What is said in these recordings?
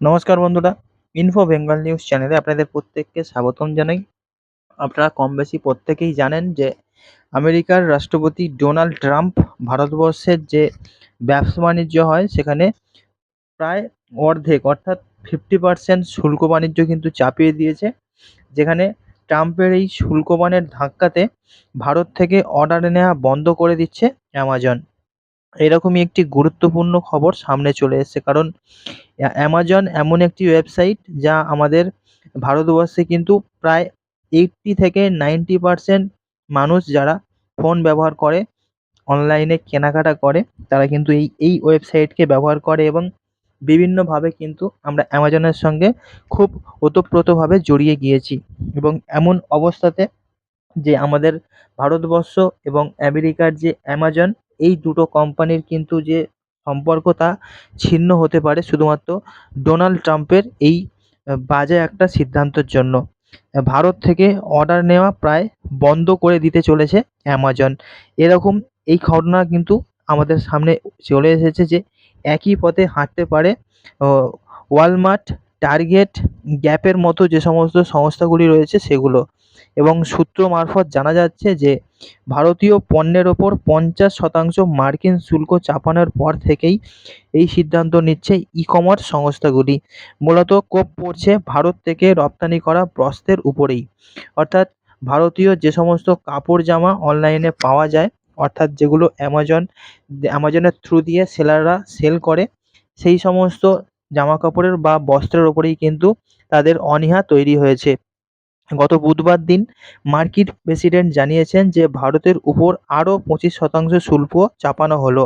নমস্কার বন্ধুরা info Bengal news চ্যানেলে আপনাদের প্রত্যেককে স্বাগতম জানাই। আপনারা কম বেশি প্রত্যেকেই জানেন যে আমেরিকার রাষ্ট্রপতি ডোনাল্ড ট্রাম্প ভারতবর্ষের যে ব্যবসা বাণিজ্য হয়, সেখানে প্রায় অর্ধেক অর্থাৎ ফিফটি পার্সেন্ট শুল্ক বাণিজ্য কিন্তু চাপিয়ে দিয়েছে, যেখানে ট্রাম্পের এই শুল্কবানের ধাক্কাতে ভারত থেকে অর্ডার নেওয়া বন্ধ করে দিচ্ছে অ্যামাজন এরকমই একটি গুরুত্বপূর্ণ খবর সামনে চলে এসেছে। কারণ অ্যামাজন এমন একটি ওয়েবসাইট যা আমাদের ভারতবর্ষে কিন্তু প্রায় এইট্টি থেকে নাইনটি পার্সেন্ট মানুষ যারা ফোন ব্যবহার করে, অনলাইনে কেনাকাটা করে, তারা কিন্তু এই এই ওয়েবসাইটকে ব্যবহার করে এবং বিভিন্নভাবে কিন্তু আমরা অ্যামাজনের সঙ্গে খুব ওতপ্রোতভাবে জড়িয়ে গিয়েছি। এবং এমন অবস্থাতে যে আমাদের ভারতবর্ষ এবং আমেরিকার যে অ্যামাজন এই দুটো কোম্পানির কিন্তু যে সম্পর্ক তা ছিন্ন হতে পারে শুধুমাত্র ডোনাল্ড ট্রাম্পের এই বাজে একটা সিদ্ধান্তের জন্য। ভারত থেকে অর্ডার নেওয়া প্রায় বন্ধ করে দিতে চলেছে অ্যামাজন এরকম এই ঘটনা কিন্তু আমাদের সামনে চলে এসেছে যে একই পথে হাঁটতে পারে ওয়ালমার্ট টার্গেট গ্যাপের মতো যে সমস্ত সংস্থাগুলি রয়েছে সেগুলো। এবং সূত্র মারফত জানা যাচ্ছে যে, ভারতীয় পণ্যের ওপর পঞ্চাশ শতাংশ মার্কিন শুল্ক চাপানোর পর থেকেই এই সিদ্ধান্ত নিচ্ছে ই কমার্স সংস্থাগুলি। মূলত কোপ পড়ছে ভারত থেকে রপ্তানি করা বস্ত্রের উপরেই। অর্থাৎ ভারতীয় যে সমস্ত কাপড় জামা অনলাইনে পাওয়া যায়, অর্থাৎ যেগুলো অ্যামাজন, অ্যামাজনের থ্রু দিয়ে সেলাররা সেল করে, সেই সমস্ত জামা কাপড়ের বা বস্ত্রের ওপরেই কিন্তু তাদের অনীহা তৈরি হয়েছে। গত বুধবার দিন মার্কিন প্রেসিডেন্ট জানিয়েছেন যে ভারতের উপর আরও পঁচিশ শতাংশ শুল্ক চাপানো হলো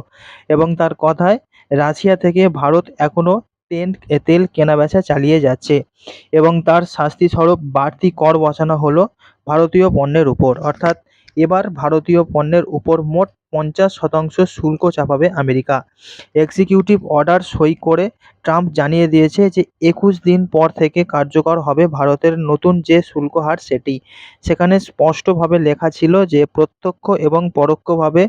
এবং তার কথায় রাশিয়া থেকে ভারত এখনও তেল তেল কেনাবেচা চালিয়ে যাচ্ছে এবং তার শাস্তিস্বরূপ বাড়তি কর বসানো হলো ভারতীয় পণ্যের উপর। অর্থাৎ এবার ভারতীয় পণ্যের উপর মোট পঞ্চাশ শতাংশ শুল্ক চাপাবে আমেরিকা। এক্সিকিউটিভ অর্ডার সই করে ট্রাম্প জানিয়ে দিয়েছে যে একুশ দিন পর থেকে কার্যকর হবে ভারতের নতুন যে শুল্ক হার সেটি। সেখানে স্পষ্টভাবে লেখা ছিল যে প্রত্যক্ষ এবং পরোক্ষভাবে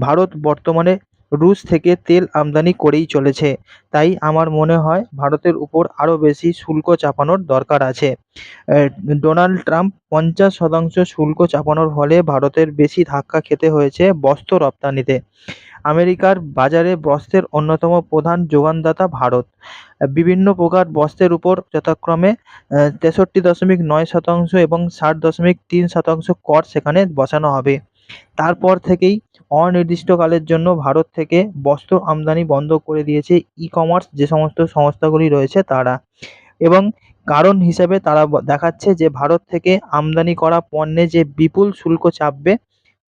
ভারত বর্তমানে রুশ থেকে তেল আমদানি করেই চলেছে। তাই আমার মনে হয় ভারতের উপর আরও বেশি শুল্ক চাপানোর দরকার আছে। ডোনাল্ড ট্রাম্প পঞ্চাশ শতাংশ শুল্ক চাপানোর ফলে ভারতের বেশি ধাক্কা খেতে হয়েছে বস্ত্র রপ্তানিতে। আমেরিকার বাজারে বস্ত্রের অন্যতম প্রধান যোগানদাতা ভারত। বিভিন্ন প্রকার বস্ত্রের উপর যথাক্রমে তেষট্টি দশমিক নয় শতাংশ এবং ষাট দশমিক তিন শতাংশ কর সেখানে বসানো হবে। তারপর থেকেই অনির্দিষ্টকালের জন্য ভারত থেকে বস্ত্র আমদানি বন্ধ করে দিয়েছে ই কমার্স যে সমস্ত সংস্থাগুলি রয়েছে তারা। এবং কারণ হিসাবে তারা দেখাচ্ছে যে ভারত থেকে আমদানি করা পণ্যে যে বিপুল শুল্ক চাপবে,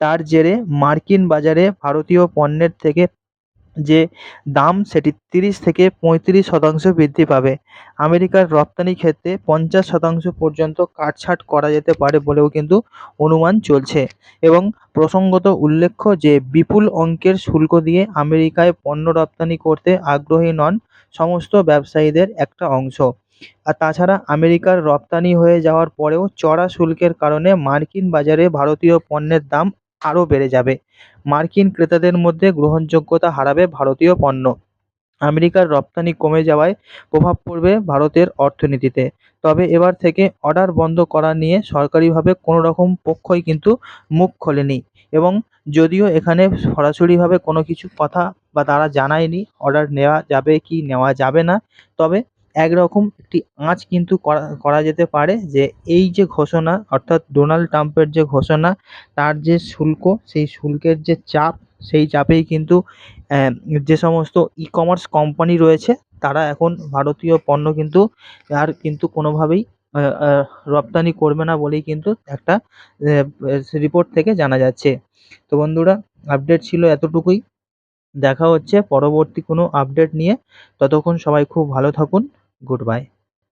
তার জেরে মার্কিন বাজারে ভারতীয় পণ্যের থেকে যে দাম সেটি তিরিশ থেকে পঁয়ত্রিশ শতাংশ বৃদ্ধি পাবে। আমেরিকার রপ্তানি ক্ষেত্রে পঞ্চাশ শতাংশ পর্যন্ত কাটছাঁট করা যেতে পারে বলেও কিন্তু অনুমান চলছে। এবং প্রসঙ্গত উল্লেখ্য যে, বিপুল অঙ্কের শুল্ক দিয়ে আমেরিকায় পণ্য রপ্তানি করতে আগ্রহী নন সমস্ত ব্যবসায়ীদের একটা অংশ। আর তাছাড়া আমেরিকার রপ্তানি হয়ে যাওয়ার পরেও চড়া শুল্কের কারণে মার্কিন বাজারে ভারতীয় পণ্যের দাম আরও বেড়ে যাবে। মার্কিন ক্রেতাদের মধ্যে গ্রহণযোগ্যতা হারাবে ভারতীয় পণ্য। আমেরিকার রপ্তানি কমে যাওয়ায় প্রভাব পড়বে ভারতের অর্থনীতিতে। তবে এবার থেকে অর্ডার বন্ধ করা নিয়ে সরকারিভাবে কোনো রকম পক্ষই কিন্তু মুখ খোলেনি এবং যদিও এখানে সরাসরিভাবে কোনো কিছু কথা বা তারা জানায়নি অর্ডার নেওয়া যাবে কি নেওয়া যাবে না, তবে একরকম একটি আঁচ কিন্তু করা করা যেতে পারে যে এই যে ঘোষণা, অর্থাৎ ডোনাল্ড ট্রাম্পের যে ঘোষণা, তার যে শুল্ক, সেই শুল্কের যে চাপ, সেই চাপেই কিন্তু যে সমস্ত ই কমার্স কোম্পানি রয়েছে, তারা এখন ভারতীয় পণ্য কিন্তু আর কিন্তু কোনোভাবেই রপ্তানি করবে না বলেই কিন্তু একটা রিপোর্ট থেকে জানা যাচ্ছে। তো বন্ধুরা আপডেট ছিল এতটুকুই। দেখা হচ্ছে পরবর্তী কোনো আপডেট নিয়ে। ততক্ষণ সবাই খুব ভালো থাকুন। Good bye